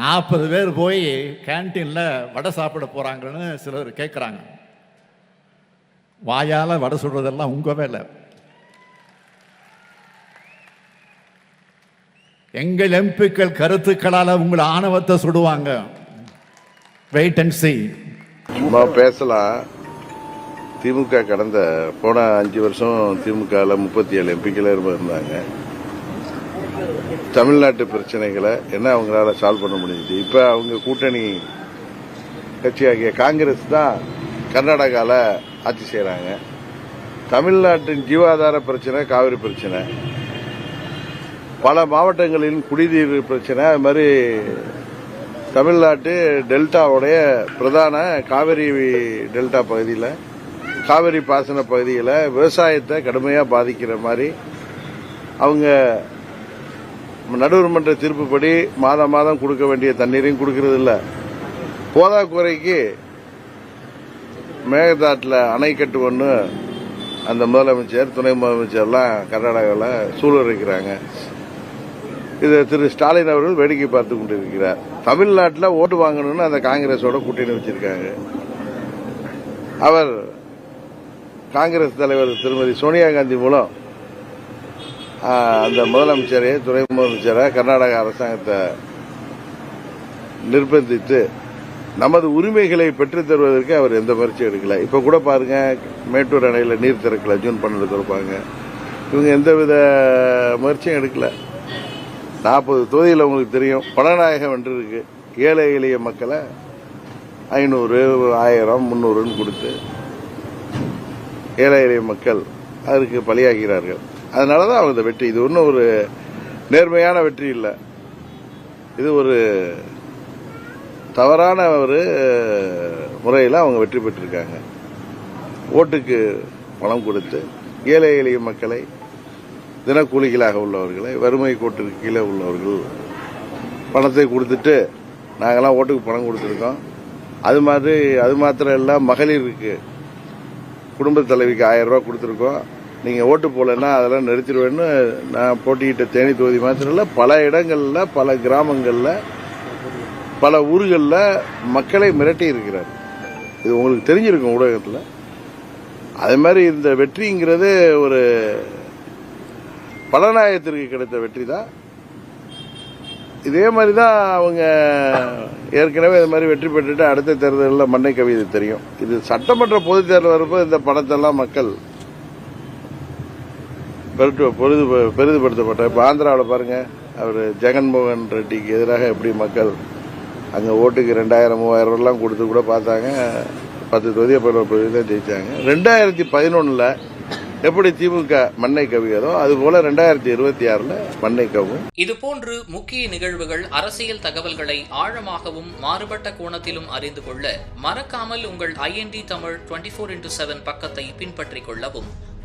நாற்பது பேர் போய் கேன்டீனில் வடை சாப்பிட போகிறாங்கன்னு சிலர் கேட்குறாங்க வாயால் வடை சுடுறதெல்லாம் உங்கள் வேலை. எங்கள் எம்பிக்கள் கருத்துக்களால் உங்களை ஆணவத்தை சுடுவாங்க. வெயிட் அண்ட் சி பேசலாம். திமுக கடந்த போன அஞ்சு வருஷம் திமுகவில் முப்பத்தி ஏழு எம்பிக்களே இருந்தாங்க. தமிழ்நாட்டு பிரச்சனைகளை என்ன அவங்களால சால்வ் பண்ண முடிஞ்சுது? இப்போ அவங்க கூட்டணி கட்சியாகிய காங்கிரஸ் தான் கர்நாடகாவில் ஆட்சி செய்கிறாங்க தமிழ்நாட்டின் ஜீவாதார பிரச்சனை காவிரி பிரச்சனை. பல மாவட்டங்களின் குடிநீர் பிரச்சனை அது மாதிரி தமிழ்நாட்டு டெல்டாவுடைய பிரதான காவிரி டெல்டா பகுதியில் காவிரி பாசன பகுதியில் விவசாயத்தை கடுமையாக பாதிக்கிற மாதிரி அவங்க நடுவர் மன்ற தீர்ப்புப்படி மாதம் மாதம் கொடுக்க வேண்டிய தண்ணீரையும் கொடுக்கறது இல்ல போதாக்குறைக்கு மேகதாட்டில் அணை ஒன்று அந்த முதலமைச்சர் துணை முதலமைச்சர்லாம் கர்நாடகாவில் சூழலிருக்கிறாங்க இது இதை திரு ஸ்டாலின் அவர்கள் வேடிக்கை பார்த்து கொண்டிருக்கிறார். தமிழ்நாட்டில் ஓட்டு வாங்கணும்னு அந்த காங்கிரஸோட கூட்டணி வச்சிருக்காங்க. அவர் காங்கிரஸ் தலைவர் திருமதி சோனியா காந்தி மூலம் அந்த முதலமைச்சரையே துணை முதலமைச்சரை கர்நாடக அரசாங்கத்தை நிர்பந்தித்து நமது உரிமைகளை பெற்றுத் தருவதற்கு அவர் எந்த முயற்சியும் எடுக்கல. இப்ப கூட பாருங்க மேட்டூர் அணையில் நீர் திறக்கல ஜூன் பன்னெண்டு திறப்பாங்க இவங்க எந்தவித முயற்சியும் எடுக்கல. நாற்பது தொகுதியில் உங்களுக்கு தெரியும் பணநாயகம் என்று இருக்கு. ஏழை எளிய மக்களை ஐநூறு ஆயிரம் முந்நூறுன்னு கொடுத்து ஏழை எளிய மக்கள் அதற்கு பலியாகிறார்கள். அதனால தான் அவங்க இந்த வெற்றி. இது ஒன்றும் ஒரு நேர்மையான வெற்றி இல்லை. இது ஒரு தவறான ஒரு முறையில் அவங்க வெற்றி பெற்றிருக்காங்க. ஓட்டுக்கு பணம் கொடுத்து ஏழை எளிய மக்களை தினக்கூலிகளாக உள்ளவர்களை வறுமை கோட்டுக்கு கீழே உள்ளவர்கள் பணத்தை கொடுத்துட்டு நாங்கள்லாம் ஓட்டுக்கு பணம் கொடுத்துருக்கோம். அது மாதிரி அது மாத்திரம் இல்லை மகளிருக்கு குடும்ப தலைவிக்கு ஆயிரம் ரூபா கொடுத்துருக்கோம். நீங்கள் ஓட்டு போடலைன்னா அதெல்லாம் நிறுத்திடுவேன்னு நான் போட்டியிட்ட தேனி தொகுதி மாத்திரம் இல்லை பல இடங்களில் பல கிராமங்களில் பல ஊர்களில் மக்களை மிரட்டி இருக்கிறார். இது உங்களுக்கு தெரிஞ்சிருக்கும் ஊடகத்தில். அதே மாதிரி இந்த வெற்றிங்கிறது ஒரு பலநாயகத்திற்கு கிடைத்த வெற்றி தான் இதே மாதிரி தான் அவங்க ஏற்கனவே இது மாதிரி வெற்றி பெற்றுட்டு அடுத்த தேர்தலில் மண்ணை கவிதை தெரியும். இது சட்டமன்ற பொதுத் தேர்தல் வரப்போ இந்த பணத்தெல்லாம் மக்கள் பெருட்டு பொழுது பெரிதுபடுத்தப்பட்ட இப்போ ஆந்திராவில் பாருங்க அவர் ஜெகன்மோகன் ரெட்டிக்கு எதிராக எப்படி மக்கள் அங்கே ஓட்டுக்கு ரெண்டாயிரம் மூவாயிரம் எல்லாம் கொடுத்து கூட பார்த்தாங்க. பத்து தொகுதியை பதினோரு தொகுதி தான் ஜெயிச்சாங்க. ரெண்டாயிரத்தி பதினொன்றில் எப்படி திமுக மண்ணை கவியதோ அதுபோல ரெண்டாயிரத்தி இருபத்தி ஆறில் மண்ணை கவும். இதுபோன்று முக்கிய நிகழ்வுகள் அரசியல் தகவல்களை ஆழமாகவும் மாறுபட்ட கோணத்திலும் அறிந்து கொள்ள மறக்காமல் உங்கள் IND Tamil twenty four into seven பக்கத்தை பின்பற்றிக் கொள்ளவும்.